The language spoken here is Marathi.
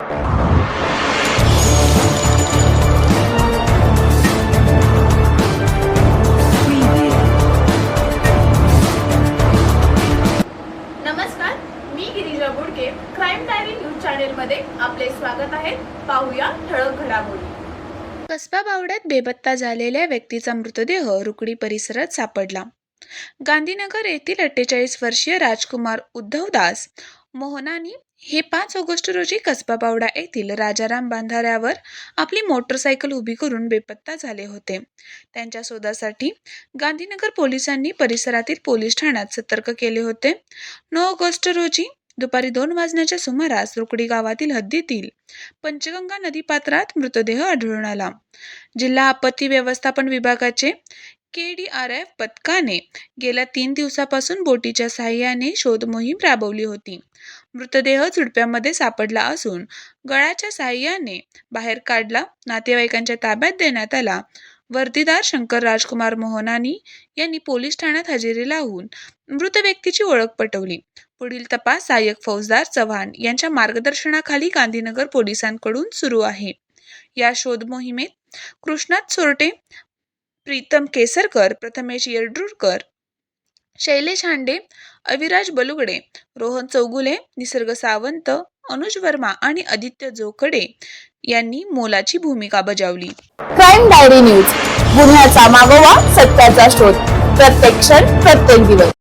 आपले स्वागत आहे. पाहूया ठळक घडामोडी. कसबा बावड्यात बेपत्ता झालेल्या व्यक्तीचा मृतदेह रुकडी परिसरात सापडला. गांधीनगर येथील अठ्ठेचाळीस वर्षीय राजकुमार उद्धवदास मोहनानी हे पाच ऑगस्ट रोजी कसबा बावडा येथील राजाराम बांधाऱ्यावर आपली मोटरसायकल उभी करून बेपत्ता झाले होते. त्यांच्या शोधासाठी गांधीनगर पोलिसांनी परिसरातील पोलीस ठाण्यात सतर्क केले होते. नऊ ऑगस्ट रोजी दुपारी दोन वाजण्याच्या सुमारास रुकडी गावातील हद्दीतील पंचगंगा नदीपात्रात मृतदेह आढळून आला. जिल्हा आपत्ती व्यवस्थापन विभागाचे के डी आर एफ पथकाने गेल्या तीन दिवसापासून बोटीच्या साहाय्याने शोधमोहीम राबवली होती. मृतदेह झुडप्यामध्ये सापडला असून गळाच्या साहाय्याने बाहेर काढला. नातेवाईकांच्या ताब्यात देण्यात आला. वर्दीदार शंकर राजकुमार मोहनानी यांनी पोलीस ठाण्यात हजेरी लावून मृत व्यक्तीची ओळख पटवली. पुढील तपास सहाय्यक फौजदार चव्हाण यांच्या मार्गदर्शनाखाली गांधीनगर पोलिसांकडून सुरू आहे. या शोध मोहिमेत कृष्णात सोरटे प्रीतम केसरकर प्रथमेश येरडूरकर शैलेश हांडे अविराज बलुगडे रोहन चौगुले निसर्ग सावंत अनुज वर्मा आणि आदित्य जोकडे यांनी मोलाची भूमिका बजावली. Crime diary news. गुन्ह्याचा मागोवा सत्याचा शोध. प्रत्येक क्षण प्रत्येक दिवस.